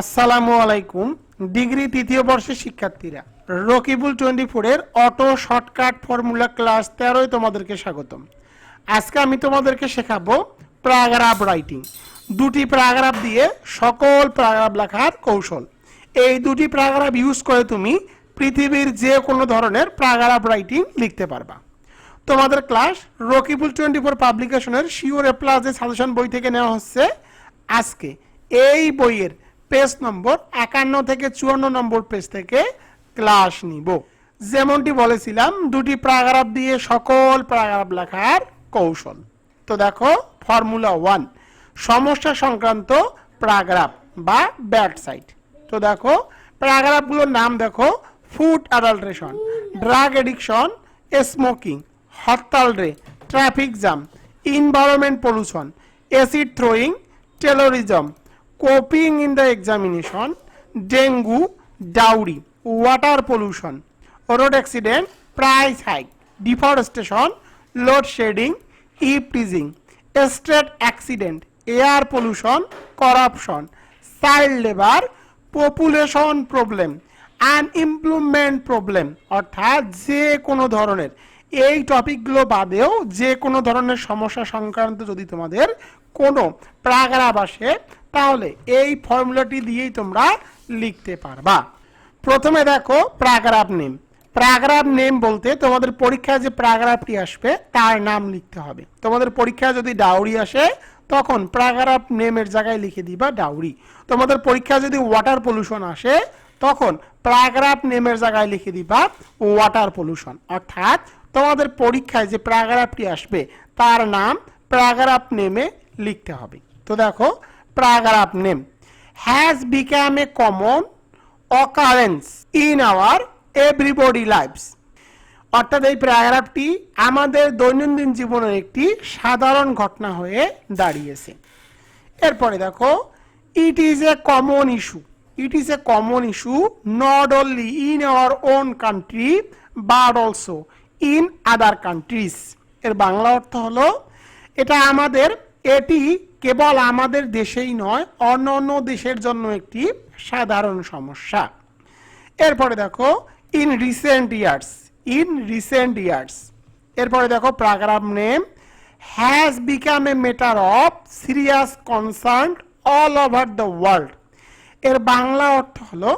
আসসালামু আলাইকুম, ডিগ্রি তৃতীয় বর্ষের শিক্ষার্থীরা। রকিবুল টোয়েন্টি ফোরের অটো শর্টকাট ফর্মুলা ক্লাস তেরোয় তোমাদেরকে স্বাগতম। আজকে আমি তোমাদেরকে শেখাবো প্যারাগ্রাফ রাইটিং। দুটি প্যারাগ্রাফ দিয়ে সকল প্যারাগ্রাফ লেখার কৌশল। এই দুটি প্যারাগ্রাফ ইউজ করে তুমি পৃথিবীর যে কোনো ধরনের প্যারাগ্রাফ রাইটিং লিখতে পারবা। তোমাদের ক্লাস রকিবুল টোয়েন্টি ফোর পাবলিকেশনের শিওর প্লাস যে সাজেশন বই থেকে নেওয়া হচ্ছে। আজকে এই বইয়ের পেজ নম্বর, একান্ন থেকে চুয়ান্ন নম্বর পেজ থেকে ক্লাস নিব। যেমনটি বলেছিলাম, দুটি প্যারাগ্রাফ দিয়ে সকল প্যারাগ্রাফ লেখার কৌশল। তো দেখো ফর্মুলা ওয়ান সমস্যা সংক্রান্ত প্যারাগ্রাফ বা ব্যাড সাইড তো দেখো, প্যারাগ্রাফগুলোর নাম দেখো food adulteration drug addiction smoking hartal রে traffic jam environment pollution acid throwing terrorism coping in the examination dengue dowry water pollution road accident price hike deforestation load shedding eve প্রিজিং street accident air pollution corruption child labour population problem unemployment problem অর্থাৎ যে কোনো ধরনের। এই টপিকগুলো বাদেও যে কোনো ধরনের সমস্যা সংক্রান্ত যদি তোমাদের কোনো প্যারাগ্রাফ আসে তাহলে এই ফর্মুলাটি দিয়েই তোমরা লিখতে পারবা। প্রথমে দেখো প্যারাগ্রাফ নেম। প্যারাগ্রাফ নেম বলতে তোমাদের পরীক্ষায় যে প্যারাগ্রাফটি আসবে, তার নাম লিখতে হবে। তোমাদের পরীক্ষায় যদি ডাউরি আসে, তখন প্যারাগ্রাফ নেমের জায়গায় লিখে দিবা ডাউরি। তোমাদের পরীক্ষায় যদি ওয়াটার পলিউশন আসে, তখন প্যারাগ্রাফ নেমের জায়গায় লিখে দিবা ওয়াটার পলিউশন অর্থাৎ তোমাদের পরীক্ষায় যে প্যারাগ্রাফটি আসবে, তার নাম প্যারাগ্রাফ নেমে লিখতে হবে। তো দেখো paragraph name has become a common occurrence in our everybody lives অর্থাৎ এই প্যারাগ্রাফটি আমাদের দৈনন্দিন জীবনের একটি সাধারণ ঘটনা হয়ে দাঁড়িয়েছে। এরপরে দেখো it is a common issue it is a common issue not only in our own country but also in other countries এর বাংলা অর্থ হলো, এটা আমাদের এটি কেবল আমাদের দেশেই নয়, অন্য অন্য দেশের জন্য একটি সাধারণ সমস্যা। এরপরে দেখো in recent years in recent years এরপরে দেখো paragraph name has become a matter of serious concern all over the world এর বাংলা অর্থ হলো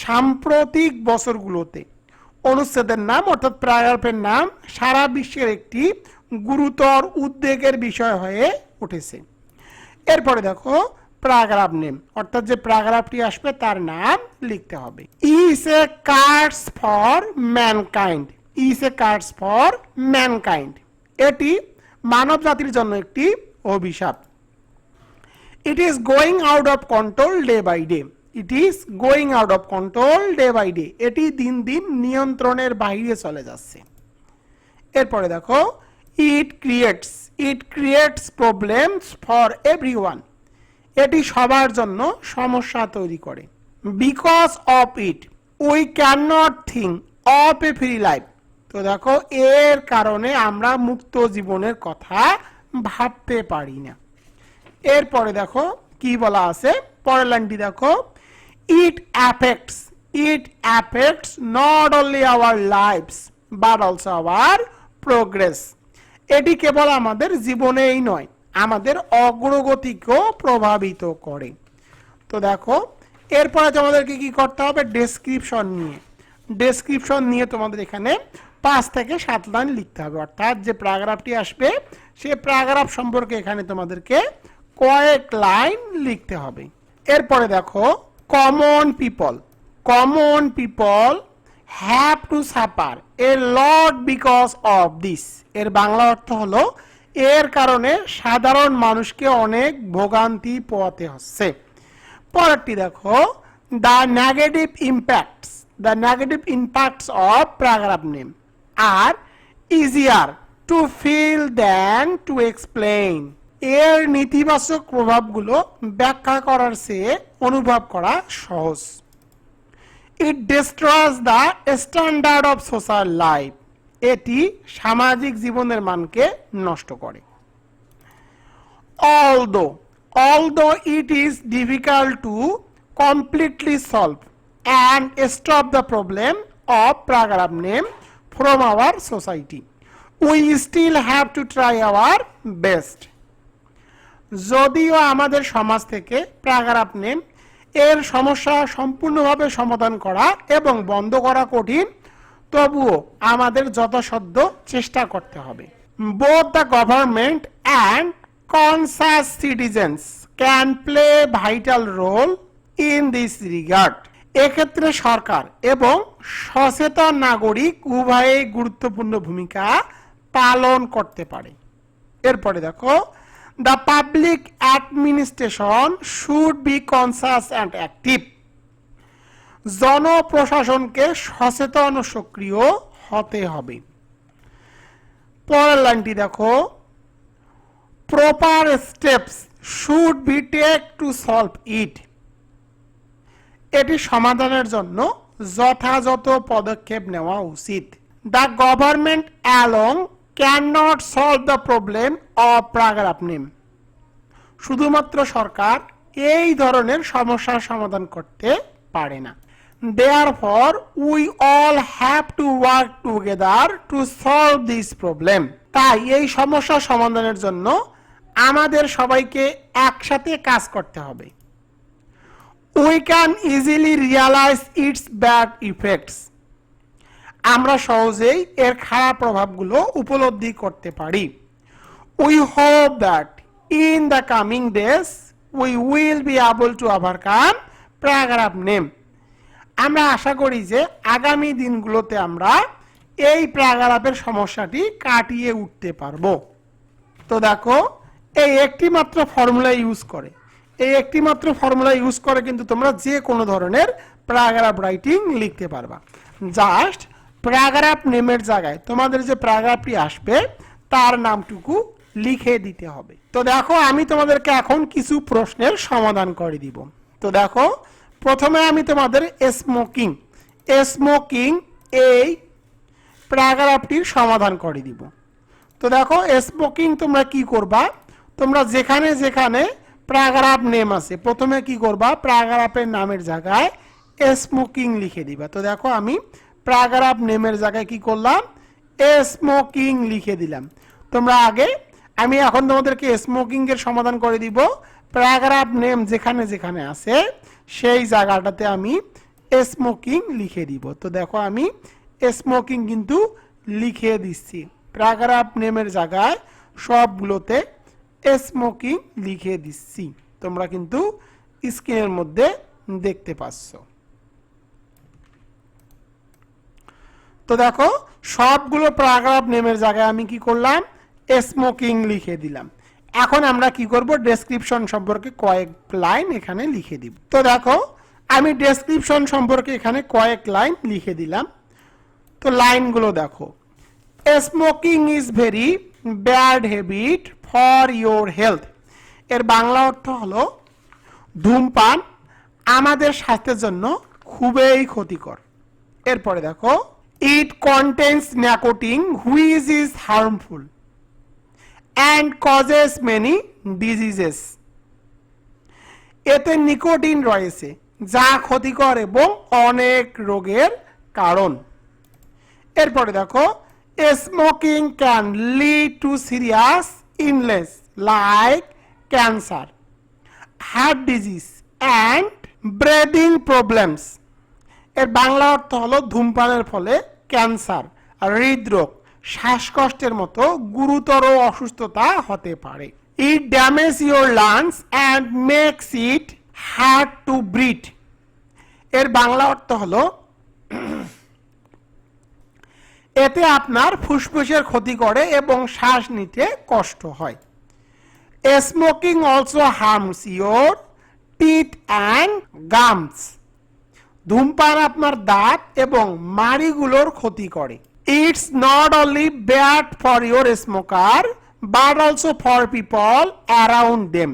সাম্প্রতিক বছরগুলোতে। অনুচ্ছেদের নাম অর্থাৎ প্যারাগ্রাফের নাম সারা বিশ্বের একটি গুরুতর উদ্বেগের বিষয় হয়ে উঠেছে। এরপরে দেখো, প্যারাগ্রাফ নেম। অর্থাৎ যে প্যারাগ্রাফটি আসবে, তার নাম লিখতে হবে। Is a curse for mankind is a curse for mankind এটি মানব জাতির জন্য একটি অভিশাপ। It is going out of control day by day it is going out of control day by day এটি দিন দিন নিয়ন্ত্রণের বাইরে চলে যাচ্ছে। এরপরে দেখো it creates it creates problems for every এটি সবার জন্য সমস্যা তৈরি করে। Because of it we can not think of a free life তো দেখো, এর কারণে আমরা মুক্ত জীবনের কথা ভাবতে পারি না। এরপরে দেখো, কি বলা আছে? পরের লাইনটি দেখো। It affects it affects not only our lives but also our progress এটি কেবল আমাদের জীবনেই নয়, আমাদের অগ্রগতিকেও প্রভাবিত করে। তো দেখো, এরপরে তোমাদেরকে কি করতে হবে? ডেসক্রিপশন নিয়ে। ডেসক্রিপশন নিয়ে তোমাদের এখানে পাঁচ থেকে সাত লাইন লিখতে হবে। অর্থাৎ যে প্যারাগ্রাফটি আসবে, সে প্যারাগ্রাফ সম্পর্কে এখানে তোমাদেরকে কয়েক লাইন লিখতে হবে। এরপরে দেখো common people common people have to suffer a lot because of this এর বাংলা অর্থ হলো, এর কারণে সাধারণ মানুষকে অনেক ভোগান্তি পোয়াতে হচ্ছে। পরেরটি দেখো the negative impacts the negative impacts of paragraph name are easier to feel than to explain এর নেতিবাচক প্রভাবগুলো ব্যাখ্যা করার চেয়ে অনুভব করা সহজ। It destroys the standard of social life এটি সামাজিক জীবনের মানকে নষ্ট করে although although it is difficult to completely solve and stop the problem of paragraph name from our society. We still have to try our best. যদিও আমাদের সমাজ থেকে প্রাগারাপ নেম এর সমস্যা সম্পূর্ণভাবে সমাধান করা এবং বন্ধ করা কঠিন। তবুও আমাদের যথাসাধ্য চেষ্টা করতে হবে। Both the government and conscious citizens can play vital role in this regard এক্ষেত্রে সরকার এবং সচেতন নাগরিক উভয়ে গুরুত্বপূর্ণ ভূমিকা পালন করতে পারে। এরপরে দেখো the public administration should be conscious and active জনপ্রশাসনকে সচেতন সক্রিয় হতে হবে। পরের লাইনটি দেখো। Proper steps should be take to solve it এটি সমাধানের জন্য যথাযথ পদক্ষেপ নেওয়া উচিত। The government alone not solve the problem of paragraph name শুধুমাত্র সরকার এই ধরনের সমস্যার সমাধান করতে পারে না। For we all have to work together to solve this problem তাই এই সমস্যা সমাধানের জন্য আমাদের সবাইকে একসাথে কাজ করতে হবে। We can easily realize its bad effects আমরা সহজেই এর খারাপ প্রভাবগুলো উপলব্ধি করতে পারি। We hope that in the coming days we will be able to overcome paragraph name আমরা আশা করি যে আগামী দিনগুলোতে আমরা এই প্যারাগ্রাফের সমস্যাটি কাটিয়ে উঠতে পারব। তো দেখো, এই একটি মাত্র ফর্মুলা ইউজ করে। এই একটি মাত্র ফর্মুলা ইউজ করে কিন্তু তোমরা যে কোনো ধরনের প্যারাগ্রাফ রাইটিং লিখতে পারবা। জাস্ট প্যারাগ্রাফ নেমের জায়গায় তোমাদের যে প্যারাগ্রাফটি আসবে, তার নামটুকু লিখে দিতে হবে। তো দেখো, আমি তোমাদেরকে এখন কিছু প্রশ্নের সমাধান করে দিব। তো দেখো, প্রথমে আমি তোমাদের স্মোকিং স্মোকিং এই প্যারাগ্রাফটির সমাধান করে দিব। তো দেখো স্মোকিং তোমরা কি করবা? তোমরা যেখানে যেখানে প্যারাগ্রাফ নেম আছে, প্রথমে কি করবা? প্যারাগ্রাফের নামের জায়গায় স্মোকিং লিখে দিবা। তো দেখো, আমি প্যারাগ্রাফ নেমের জায়গায় কি করলাম? স্মোকিং লিখে দিলাম। তোমরা আগে, আমি এখন তোমাদেরকে স্মোকিং এর সমাধান করে দিব। প্যারাগ্রাফ নেম যেখানে যেখানে আছে, সেই জায়গাটাতে আমি স্মোকিং লিখে দিব। তো দেখো আমি স্মোকিং কিন্তু লিখে দিচ্ছি। প্যারাগ্রাফ নেমের জায়গায় সবগুলোতে স্মোকিং লিখে দিচ্ছি। তোমরা কিন্তু স্ক্রিনের মধ্যে দেখতে পাচ্ছ। তো দেখো, সবগুলো প্যারাগ্রাফ নেমের জায়গায় আমি কি করলাম? স্মোকিং লিখে দিলাম। এখন আমরা কি করব? ডেসক্রিপশন সম্পর্কে কয়েক লাইন এখানে লিখে দিব। তো দেখো, আমি ডেসক্রিপশন সম্পর্কে এখানে কয়েক লাইন লিখে দিলাম। তো লাইনগুলো দেখো। Smoking is very bad habit for your health এর বাংলা অর্থ হলো, ধূমপান আমাদের স্বাস্থ্যের জন্য খুবই ক্ষতিকর। এরপরে দেখো it contains nicotine which is harmful and causes many diseases এতে নিকোটিন রয়েছে, যা ক্ষতিকর এবং অনেক রোগের কারণ। এরপরে দেখো smoking can lead to serious ইনলেস like cancer heart disease and breathing problems এর বাংলা অর্থ হলো ধূমপানের ফলে ক্যান্সার হৃদরোগ। শ্বাসকষ্টের মতো গুরুতর অসুস্থতা হতে পারে। It damage your lungs and makes it hard to breathe এর বাংলা অর্থ হলো এতে আপনার ফুসফুসের ক্ষতি করে এবং শ্বাস নিতে কষ্ট হয়। Smoking also harms your teeth and gums ধূমপান আপনার দাঁত এবং মাড়িগুলোর ক্ষতি করে। It's not only bad for your smoker but also for people around them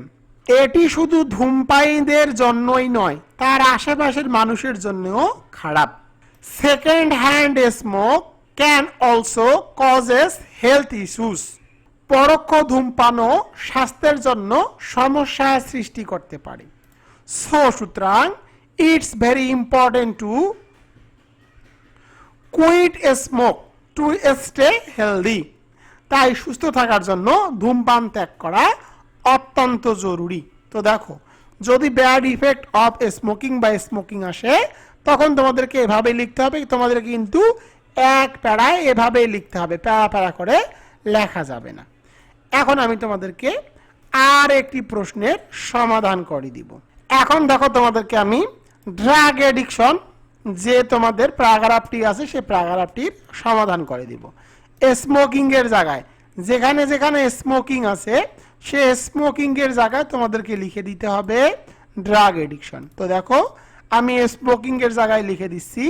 এটি শুধু ধূমপায়ীদের জন্যই নয়, তার আশেপাশের মানুষের জন্যও খারাপ। Second hand smoke can also causes health issues পরোক্ষ ধূমপানও স্বাস্থ্যের জন্য সমস্যা সৃষ্টি করতে পারে। সো সুতরাং it's very important to quit smoke to stay healthy তাই সুস্থ থাকার জন্য ধূমপান ত্যাগ করা অত্যন্ত জরুরি। তো দেখো, যদি ব্যাড ইফেক্ট অফ স্মোকিং বা স্মোকিং আসে, তখন তোমাদেরকে এভাবে লিখতে হবে। তোমাদের কিন্তু এক প্যারায় এভাবেই লিখতে হবে। প্যারা প্যারা করে লেখা যাবে না। এখন আমি তোমাদেরকে আর একটি প্রশ্নের সমাধান করে দিব। এখন দেখো তোমাদেরকে আমি ড্রাগ এডিকশন যে তোমাদের প্রাগারাপটি আছে, সেই প্রাগারাপটির সমাধান করে দিব। স্মোকিং এর জায়গায়, যেখানে যেখানে স্মোকিং আছে সে স্মোকিং এর জায়গায় তোমাদেরকে লিখে দিতে হবে ড্রাগ এডিকশন তো দেখো, আমি স্মোকিং এর জায়গায় লিখে দিচ্ছি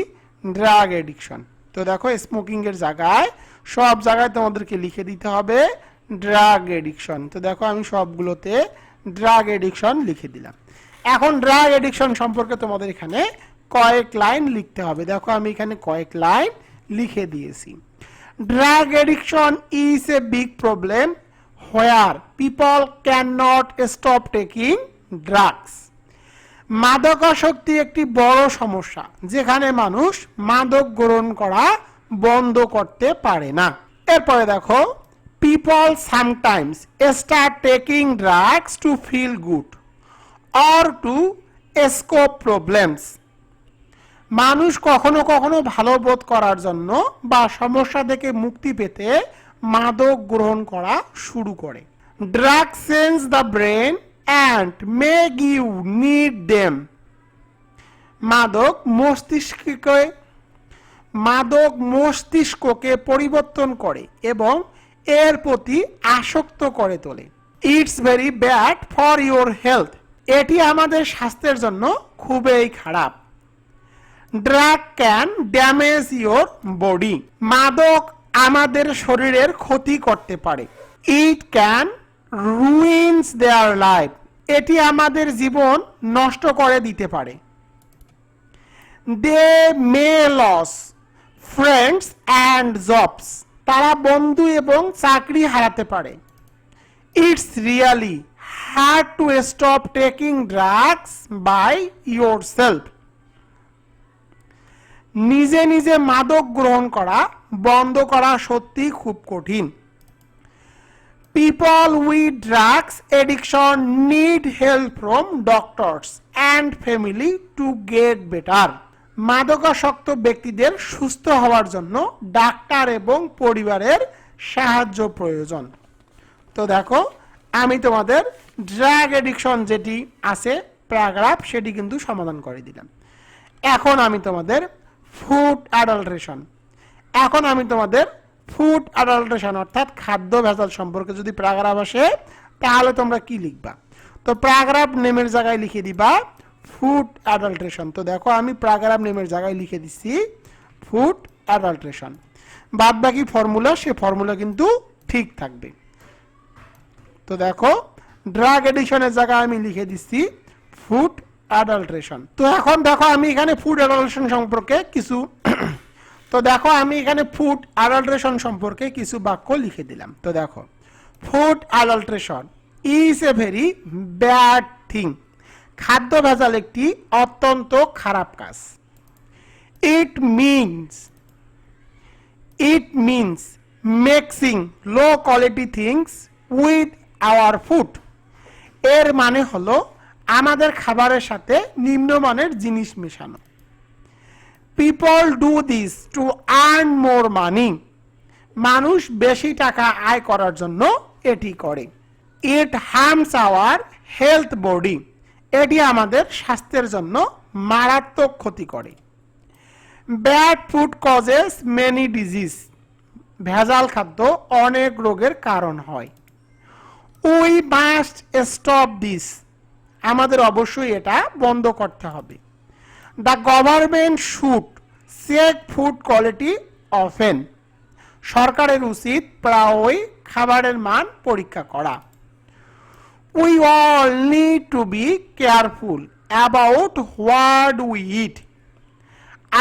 ড্রাগ এডিকশন তো দেখো স্মোকিং এর জায়গায়, সব জায়গায় তোমাদেরকে লিখে দিতে হবে ড্রাগ এডিকশন তো দেখো, আমি সবগুলোতে ড্রাগ এডিকশন লিখে দিলাম। এখন ড্রাগ এডিকশন সম্পর্কে তোমাদের এখানে কয়েক লাইন লিখতে হবে। দেখো, আমি এখানে কয়েক লাইন লিখে দিয়েছি। Drug addiction is a big problem where people can not stop taking drugs মাদকাসক্তি একটি বড় সমস্যা, যেখানে মানুষ মাদক গ্রহণ করা বন্ধ করতে পারে না। এরপরে দেখো people sometimes start taking drugs to feel good or to escape problems মানুষ কখনো কখনো ভালো বোধ করার জন্য বা সমস্যা থেকে মুক্তি পেতে মাদক গ্রহণ করা শুরু করে। Drug sense the brain and make you need them মাদক মস্তিষ্ককে মাদক মস্তিষ্ককে পরিবর্তন করে এবং এর প্রতি আসক্ত করে তোলে। It's very bad for your health এটি আমাদের স্বাস্থ্যের জন্য খুবই খারাপ। Drug can damage your body মাদক আমাদের শরীরের ক্ষতি করতে পারে। It can ruins their life এটি আমাদের জীবন নষ্ট করে দিতে পারে। They may lose friends and jobs তারা বন্ধু এবং চাকরি হারাতে পারে। It's really to stop taking drugs by yourself নিজে নিজে মাদক গ্রহণ করা, বন্ধ করা সত্যি খুব কঠিন। People with drugs addiction need help from doctors and family to get better মাদকাসক্ত ব্যক্তিদের সুস্থ হওয়ার জন্য ডাক্তার এবং পরিবারের সাহায্য প্রয়োজন। তো দেখো, আমি তোমাদের ড্রাগ এডিকশন যেটি আছে প্যারাগ্রাফ সেটি কিন্তু সমাধান করে দিলাম। এখন আমি তোমাদের ফুড অ্যাডাল্ট্রেশন এখন আমি তোমাদের ফুড অ্যাডাল্ট্রেশন অর্থাৎ খাদ্য ভেজাল সম্পর্কে যদি প্যারাগ্রাফ আসে, তাহলে তোমরা কি লিখবা? তো প্যারাগ্রাফ নেমের জায়গায় লিখে দিবা ফুড অ্যাডাল্ট্রেশন তো দেখো, আমি প্যারাগ্রাফ নেমের জায়গায় লিখে দিচ্ছি ফুড অ্যাডাল্ট্রেশন বাদ বাকি ফর্মুলা সে ফর্মুলা কিন্তু ঠিক থাকবে। তো দেখো ড্রাগ এডিকশনের জায়গায় আমি লিখে দিচ্ছি ফুড অ্যাডাল্ট্রেশন তো এখন দেখো আমি এখানে ফুড অ্যাডাল্ট্রেশন সম্পর্কে কিছু তো দেখো আমি এখানে ফুড অ্যাডাল্ট্রেশন সম্পর্কে কিছু বাক্য লিখে দিলাম। তো দেখো food adulteration is a very bad thing খাদ্য ভেজাল একটি অত্যন্ত খারাপ কাজ। It means it means mixing low quality things with our food এর মানে হলো আমাদের খাবারের সাথে নিম্নমানের জিনিস মেশানো। People do this to earn more money মানুষ বেশি টাকা আয় করার জন্য এটি করে। It harms our health body এটি আমাদের স্বাস্থ্যের জন্য মারাত্মক ক্ষতি করে। Bad food causes many disease ভেজাল খাদ্য অনেক রোগের কারণ হয়। উই মাস্ট স্টপ দিস আমাদের অবশ্যই এটা বন্ধ করতে হবে। The government should check food quality often সরকারের উচিত প্রায়ই খাবারের মান পরীক্ষা করা। We all need to be careful about what we eat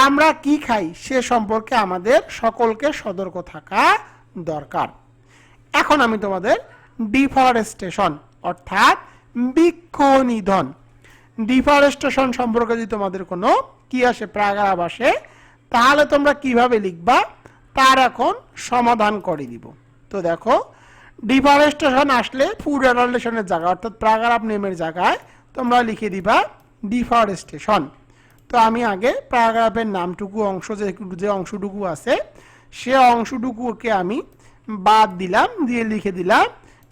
আমরা কি খাই সে সম্পর্কে আমাদের সকলকে সতর্ক থাকা দরকার। এখন আমি তোমাদের ডিফরেস্টেশন, অর্থাৎ বৃক্ষ নিধন ডিফরেস্টেশন সম্পর্কে যদি তোমাদের কোনো কি আসে প্রাগারাব আসে, তাহলে তোমরা কীভাবে লিখবা? তার এখন সমাধান করে দিব। তো দেখো, ডিফরেস্টেশন আসলে ফুড অ্যাডাল্টেশনের জায়গা, অর্থাৎ প্রাগারাব নেমের জায়গায় তোমরা লিখে দিবা ডিফরেস্টেশন। তো আমি আগে প্যারাগ্রাফের নামটুকু অংশ যে যে অংশটুকু আছে, সে অংশটুকুকে আমি বাদ দিলাম, দিয়ে লিখে দিলাম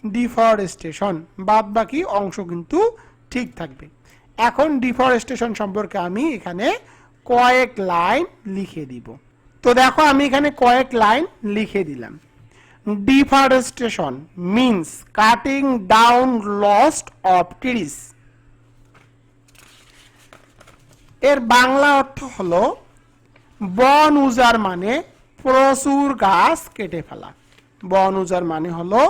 ডিফরেস্টেশন। বাদ বাকি অংশ কিন্তু ঠিক থাকবে। এখন ডিফরেস্টেশন সম্পর্কে আমি এখানে কয়েক লাইন লিখে দিব। তো দেখো আমি এখানে কয়েক লাইন লিখে দিলাম। Deforestation means cutting down lost of trees এর বাংলা অর্থ হলো বন উজার মানে প্রচুর গাছ কেটে ফেলা। বন উজার মানে হলো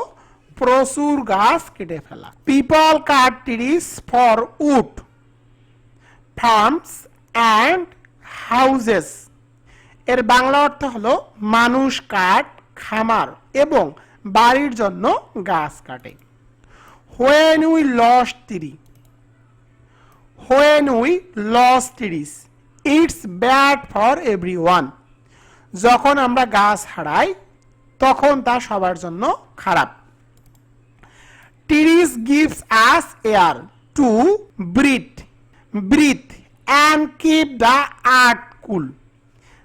প্রচুর গাছ কেটে ফেলা। People cut trees for wood farms and houses এর বাংলা অর্থ হলো মানুষ কাঠ খামার এবং বাড়ির জন্য গাছ কাটে। When we lost tree when we lost trees, it's bad for everyone যখন আমরা গাছ হারাই, তখন তা সবার জন্য খারাপ। Trees gives us air to breathe. Breathe and keep the earth cool.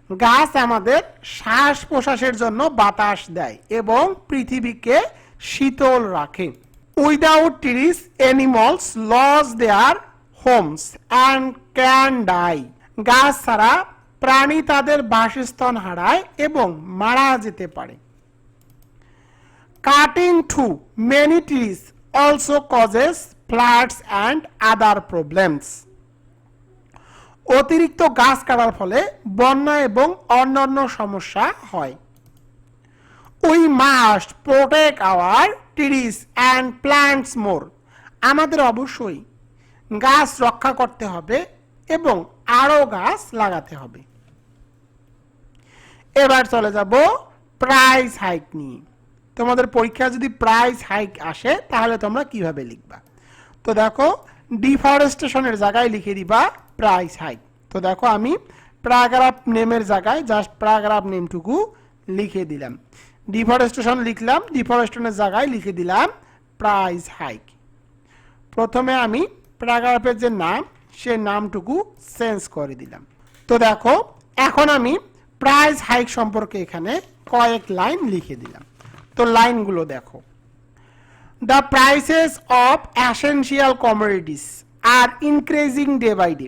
গাছ আমাদের শ্বাস প্রশ্বাসের জন্য বাতাস দেয় এবং পৃথিবীকে শীতল রাখে। Without trees animals lose their homes and can die গাছ ছাড়া প্রাণী তাদের বাসস্থান হারায় এবং মারা যেতে পারে। Cutting too many trees also causes floods and other problems অতিরিক্ত গাছ কাটার ফলে বন্যা এবং অন্যান্য সমস্যা হয়। We must protect our trees and plants more আমাদের অবশ্যই গাছ রক্ষা করতে হবে এবং আরও গাছ লাগাতে হবে। এবার চলে যাব প্রাইস হাইক নিয়ে। তোমাদের পরীক্ষা যদি প্রাইস হাইক আসে, তাহলে তোমরা কীভাবে লিখবা? তো দেখো ডিফরেস্টেশনের জায়গায় লিখে দিবা প্রাইস হাইক তো দেখো, আমি প্যারাগ্রাফ নেমের জায়গায় জাস্ট প্যারাগ্রাফ নেমটুকু লিখে দিলাম। ডিফরেস্টেশন লিখলাম ডিফরেস্টেশনের জায়গায় লিখে দিলাম প্রাইস হাইক প্রথমে আমি প্যারাগ্রাফের যে নাম, সে নামটুকু চেঞ্জ করে দিলাম। তো দেখো, এখন আমি প্রাইস হাইক সম্পর্কে এখানে কয়েক লাইন লিখে দিলাম। তো লাইনগুলো দেখো। The prices of essential commodities are increasing day by day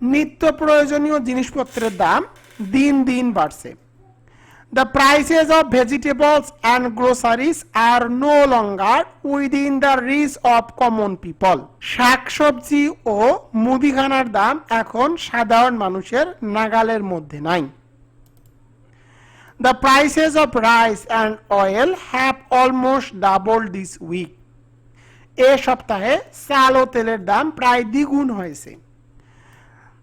নিত্য প্রয়োজনীয় জিনিসপত্রের দাম দিন দিন বাড়ছে। The prices of vegetables and groceries are no longer within the reach of common people. শাকসবজি ও মুদিখানার দাম এখন সাধারণ মানুষের নাগালের মধ্যে নাই। The prices of rice and oil have almost doubled this week. এ সপ্তাহে চাল তেলের দাম প্রায় দ্বিগুণ হয়েছে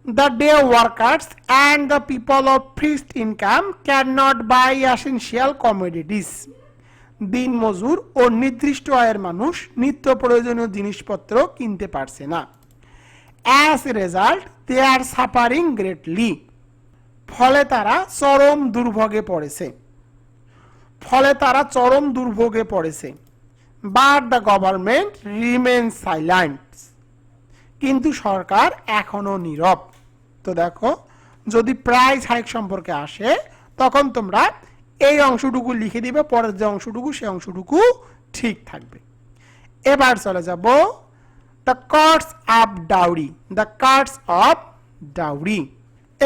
the day workers and the people of fixed income cannot buy essential commodities দিন মজুর ও নির্দিষ্ট আয়ের মানুষ নিত্য প্রয়োজনীয় জিনিসপত্র কিনতে পারছে না as result they are suffering greatly ফলে তারা চরম দুর্ভোগে পড়েছে। ফলে তারা চরম দুর্ভোগে পড়েছে। But the government remain silent কিন্তু সরকার এখনও নীরব। তো দেখো, যদি প্রাইস হাইক সম্পর্কে আসে, তখন তোমরা এই অংশটুকু লিখে দিবে, পরের যে অংশটুকু সেই অংশটুকু ঠিক থাকবে। এবার চলে যাব the curse of dowry the curse of dowry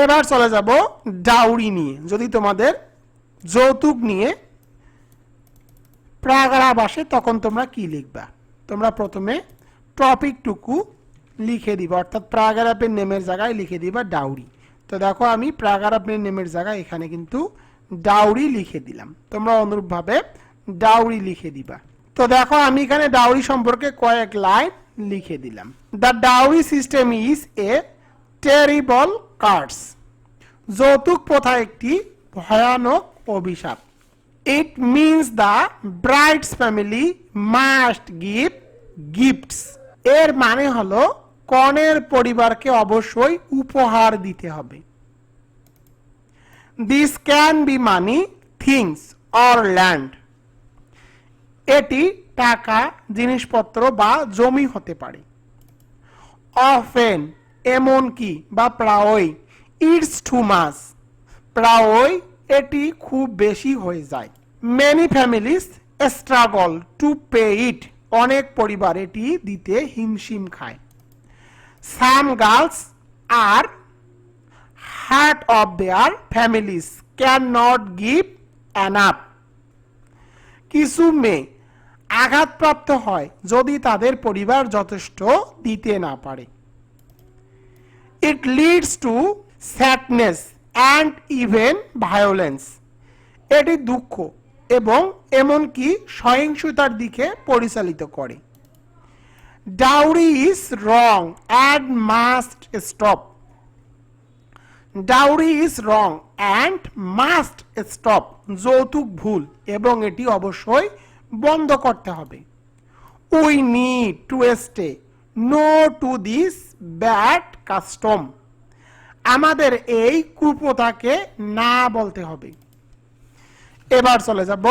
এবার চলে যাব ডাউরি নিয়ে, যদি তোমাদের যৌতুক নিয়ে প্রাগারাব আসে, তখন তোমরা কি লিখবা? তোমরা প্রথমে টপিকটুকু লিখে দিবা, অর্থাৎ প্রাগারাপের নেমের জায়গায় লিখে দিবা ডাউরি। তো দেখো, আমি প্রাগারাপের নেমের জায়গায় এখানে কিন্তু ডাউরি লিখে দিলাম। তোমরা অনুরূপভাবে ডাউরি লিখে দিবা। তো দেখো, আমি এখানে ডাউরি সম্পর্কে কয়েক লাইন লিখে দিলাম। The dowry system is a terrible curse. যৌতুক প্রথা একটি ভয়ানক অভিশাপ। It means the bride's family must give gifts এর মানে হলো কনের পরিবারকে অবশ্যই উপহার দিতে হবে। This can be money things or land এটি টাকা, জিনিসপত্র বা জমি হতে পারে। অফেন এমনকি বা প্রায়ই? ইটস টু মাস প্রায়ই এটি খুব বেশি হয়ে যায়। Many families struggle to pay it অনেক পরিবার এটি দিতে হিমশিম খায়। Some girls are hurt of their families can not give enough কিছু মেয়ে আঘাতপ্রাপ্ত হয় যদি তাদের পরিবার যথেষ্ট দিতে না পারে। It leads to sadness and even violence এটি দুঃখ এবং এমনকি সহিংসতার দিকে পরিচালিত করে। Dowry is wrong and must stop dowry is wrong and must stop যৌতুক ভুল এবং এটি অবশ্যই বন্ধ করতে হবে। We need to stay no to this bad custom আমাদের এই কুপ্রথাকে না বলতে হবে। এবার চলে যাব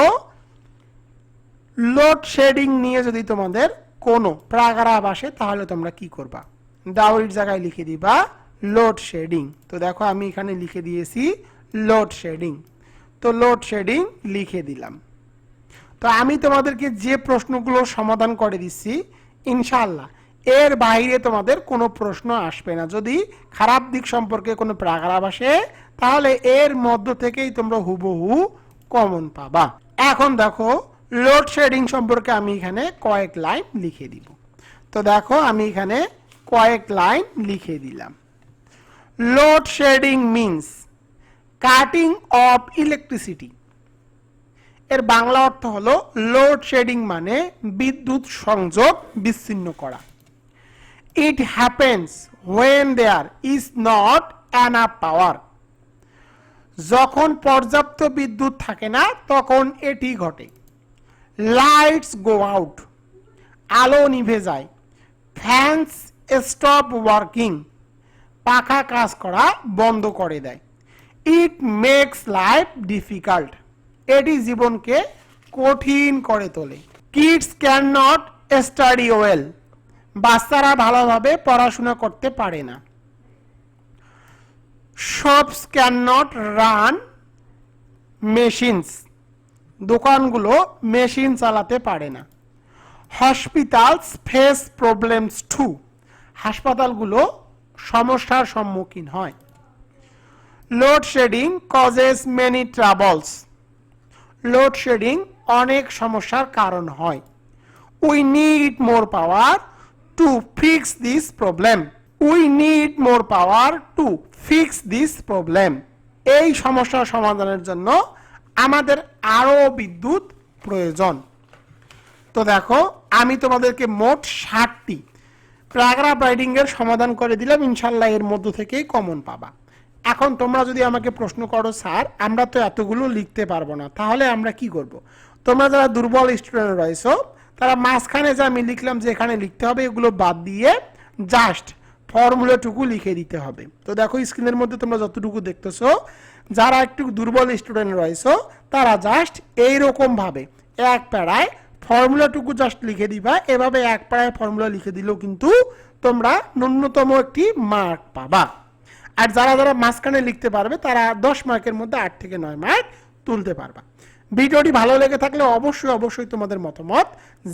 লোড শেডিং নিয়ে যদি তোমাদের কোনো প্রাগারাব আসে, তাহলে তোমরা কি করবা? ডাউরির জায়গায় লিখে দিবা লোড শেডিং তো দেখো আমি এখানে লিখে দিয়েছি লোড শেডিং তো লোড শেডিং লিখে দিলাম। তো আমি তোমাদেরকে যে প্রশ্নগুলো সমাধান করে দিচ্ছি, ইনশাআল্লাহ এর বাইরে তোমাদের কোনো প্রশ্ন আসবে না। যদি খারাপ দিক সম্পর্কে কোনো প্রাগারাব আসে, তাহলে এর মধ্য থেকেই তোমরা হুবহু কমন পাবা। এখন দেখো লোডশেডিং সম্পর্কে আমি এখানে কয়েক লাইন লিখে দিব। তো দেখো, আমি এখানে কয়েক লাইন লিখে দিলাম। Load shedding means cutting off electricity এর বাংলা অর্থ হলো লোডশেডিং মানে বিদ্যুৎ সংযোগ বিচ্ছিন্ন করা। It happens when there is not enough power যখন পর্যাপ্ত বিদ্যুৎ থাকে না, তখন এটি ঘটে। লাইটস গো আউট আলো নিভে যায়। ফ্যান্স স্টপ ওয়ার্কিং পাখা কাজ করা বন্ধ করে দেয়। ইট মেক্স লাইফ ডিফিকাল্ট এটি জীবনকে কঠিন করে তোলে। Kids can not study well বাচ্চারা ভালোভাবে পড়াশোনা করতে পারে না। Shops can not run machines দোকানগুলো মেশিন চালাতে পারে না। হসপিটালস ফেস প্রবলেমস টু হাসপাতালগুলো সমস্যার সম্মুখীন হয়। Load shedding causes many troubles load shedding অনেক সমস্যার কারণ হয়। We need more power to fix this problem we need more power to fix this problem এই সমস্যার সমাধানের জন্য আমাদের আরও বিদ্যুৎ প্রয়োজন। তো দেখো, আমি তোমাদেরকে মোট ষাটটি প্যারাগ্রাফ রাইডিং এর সমাধান করে দিলাম ইনশাল্লাহ এর মধ্য থেকেই কমন পাবা। এখন তোমরা যদি আমাকে প্রশ্ন করো, স্যার, আমরা তো এতগুলো লিখতে পারব না, তাহলে আমরা কি করব। তোমরা যারা দুর্বল স্টুডেন্ট রয়েছো তারা মাঝখানে যে আমি লিখলাম যে এখানে লিখতে হবে, এগুলো বাদ দিয়ে জাস্ট ফর্মুলাটুকু লিখে দিতে হবে। তো দেখো স্ক্রিনের মধ্যে তোমরা যতটুকু দেখতেছো, যারা একটু দুর্বল স্টুডেন্ট রয়েছো, তারা জাস্ট এইরকমভাবে এক প্যারায় ফর্মুলাটুকু জাস্ট লিখে দিবা। এভাবে এক প্যারায় ফর্মুলা লিখে দিলেও কিন্তু তোমরা ন্যূনতম একটি মার্ক পাবা। আর যারা যারা মাঝখানে লিখতে পারবে, তারা দশ মার্কের মধ্যে আট থেকে নয় মার্ক তুলতে পারবা। ভিডিওটি ভালো লেগে থাকলে অবশ্যই অবশ্যই তোমাদের মতামত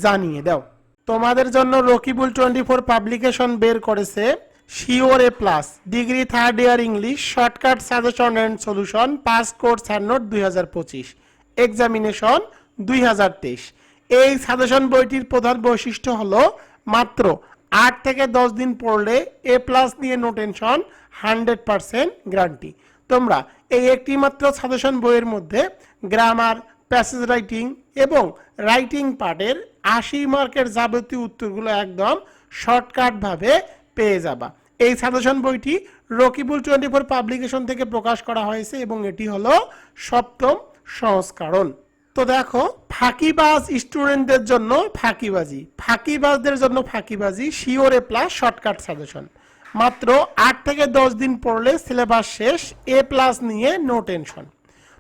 জানিয়ে দাও। তোমাদের জন্য রকিবুল টোয়েন্টি ফোর পাবলিকেশন বের করেছে sure A plus. Degree third year English, shortcut suggestion and solution, pass course hand note দুই হাজার পঁচিশ। এক্সামিনেশন দুই হাজার তেইশ। এই সাজেশন বইটির প্রধান বৈশিষ্ট্য হলো, মাত্র আট থেকে দশ দিন পড়লে এ প্লাস নিয়ে no tension hundred percent guarantee তোমরা এই একটি মাত্র সাজেশন বইয়ের মধ্যে গ্রামার প্যাসেজ রাইটিং এবং রাইটিং পার্টের আশি মার্কের যাবতীয় উত্তরগুলো একদম শর্টকাটভাবে পেয়ে যাবা। এই সাজেশন বইটি রকিবুল টোয়েন্টি ফোর পাবলিকেশন থেকে প্রকাশ করা হয়েছে এবং এটি হলো সপ্তম সংস্করণ। তো দেখো, ফাঁকিবাজ স্টুডেন্টদের জন্য ফাঁকিবাজি। ফাঁকিবাজদের জন্য ফাঁকিবাজি শিওরে প্লাস শর্টকাট সাজেশন মাত্র আট থেকে দশ দিন পড়লে সিলেবাস শেষ এ প্লাস নিয়ে নো টেনশন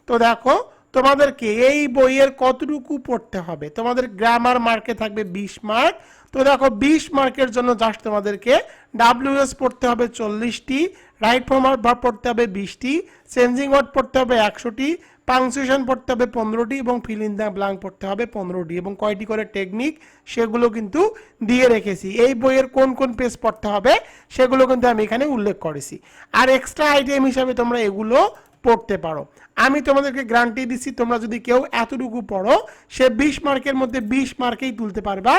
তো দেখো, তোমাদেরকে এই বইয়ের কতটুকু পড়তে হবে? তোমাদের গ্রামার মার্কে থাকবে বিশ মার্ক তো দেখো, বিশ মার্কের জন্য জাস্ট তোমাদেরকে ডাব্লিউএস পড়তে হবে চল্লিশটি রাইট ফর্ম ভার্ব পড়তে হবে বিশটি চেঞ্জিং ওয়ার্ড পড়তে হবে একশোটি পাংচুয়েশন পড়তে হবে পনেরোটি এবং ফিল ইন দ্য ব্লাঙ্ক পড়তে হবে পনেরোটি এবং কয়টি করে টেকনিক সেগুলো কিন্তু দিয়ে রেখেছি। এই বইয়ের কোন কোন পেজ পড়তে হবে সেগুলো কিন্তু আমি এখানে উল্লেখ করেছি। আর এক্সট্রা আইটেম হিসাবে তোমরা এগুলো পড়তে পারো। আমি তোমাদেরকে গ্যারান্টি দিচ্ছি, তোমরা যদি কেউ এতটুকু পড়ো, সে বিশ মার্কের মধ্যে বিশ মার্কেই তুলতে পারবা।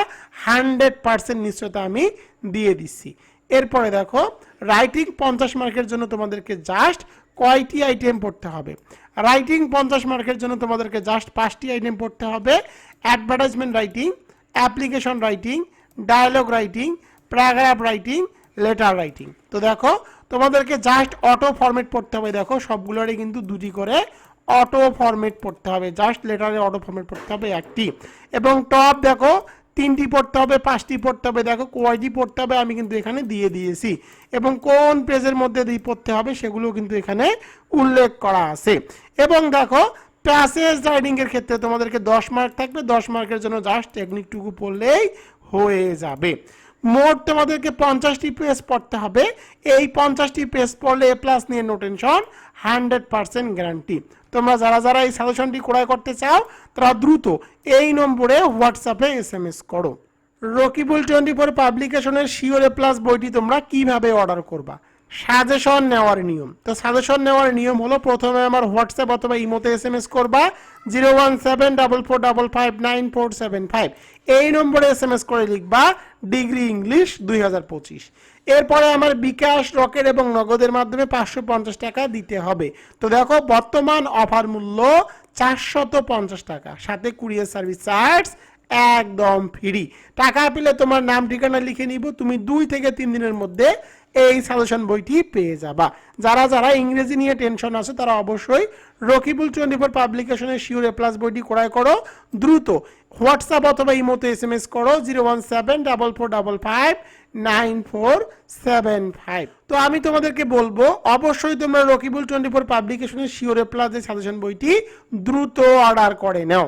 হান্ড্রেড পার্সেন্ট নিশ্চয়তা আমি দিয়ে দিচ্ছি। এরপরে দেখো রাইটিং পঞ্চাশ মার্কের জন্য তোমাদেরকে জাস্ট কয়টি আইটেম পড়তে হবে? রাইটিং পঞ্চাশ মার্কের জন্য তোমাদেরকে জাস্ট পাঁচটি আইটেম পড়তে হবে। Advertisement writing application writing dialogue writing paragraph writing letter writing তো দেখো, তোমাদেরকে জাস্ট অটো ফরম্যাট পড়তে হবে। দেখো, সবগুলোরই কিন্তু দুটি করে অটো ফরম্যাট পড়তে হবে। জাস্ট লেটারে অটো ফরম্যাট পড়তে হবে একটি। এবং টপ দেখো তিনটি পড়তে হবে, পাঁচটি পড়তে হবে। দেখো কয়টি পড়তে হবে আমি কিন্তু এখানে দিয়ে দিয়েছি। এবং কোন পেজের মধ্যে দিয়ে পড়তে হবে সেগুলো কিন্তু এখানে উল্লেখ করা আছে। এবং দেখো প্যাসেজ রাইডিংয়ের ক্ষেত্রে তোমাদেরকে দশ মার্ক থাকবে। দশ মার্কের জন্য জাস্ট টেকনিকটুকু পড়লেই হয়ে যাবে। মোট তোমাদেরকে পঞ্চাশটি পেজ পড়তে হবে। এই পঞ্চাশটি পেজ পড়লে এ প্লাস নিয়ে নোটেনশন হান্ড্রেড পার্সেন্ট গ্যারান্টি তোমরা যারা যারা এই সাজেশনটি ক্রয় করতে চাও, তারা দ্রুত এই নম্বরে হোয়াটসঅ্যাপে এস এম এস করো। রকিবুল টোয়েন্টি ফোর পাবলিকেশনের শিওর প্লাস বইটি তোমরা কীভাবে অর্ডার করবা? সাজেশন নেওয়ার নিয়ম। তো সাজেশন নেওয়ার নিয়ম হলো প্রথমে আমার হোয়াটসঅ্যাপ অথবা ইমোতে এস এম এস করবা, zero one seven double four double five nine four seven five. এই নম্বরে এস এম এস করে লিখবা ডিগ্রি ইংলিশ দুই হাজার পঁচিশ। এরপরে আমার বিকাশ, রকেট এবং নগদের মাধ্যমে পাঁচশো পঞ্চাশ টাকা দিতে হবে। তো দেখো, বর্তমান অফার মূল্য চারশত পঞ্চাশ টাকা। সাথে কুরিয়ার সার্ভিস চার্জ একদম ফ্রি। টাকা পেলে তোমার নাম, ঠিকানা লিখে নিব। তুমি দুই থেকে তিন দিনের মধ্যে এই সাজেশন বইটি পেয়ে যাবা। যারা যারা ইংরেজি নিয়ে টেনশন আছে, তারা অবশ্যই রকিবুল টোয়েন্টি ফোর পাবলিকেশনের শিওর এ প্লাস বইটি ক্রয় করো। দ্রুত হোয়াটসঅ্যাপ অথবা ইমোতে এস এম এস করো। Zero one seven double four double five nine four seven five তো আমি তোমাদেরকে বলব, অবশ্যই তোমরা রকিবুল টোয়েন্টি ফোর পাবলিকেশনের শিওর প্লাস সাজেশন বইটি দ্রুত অর্ডার করে নাও।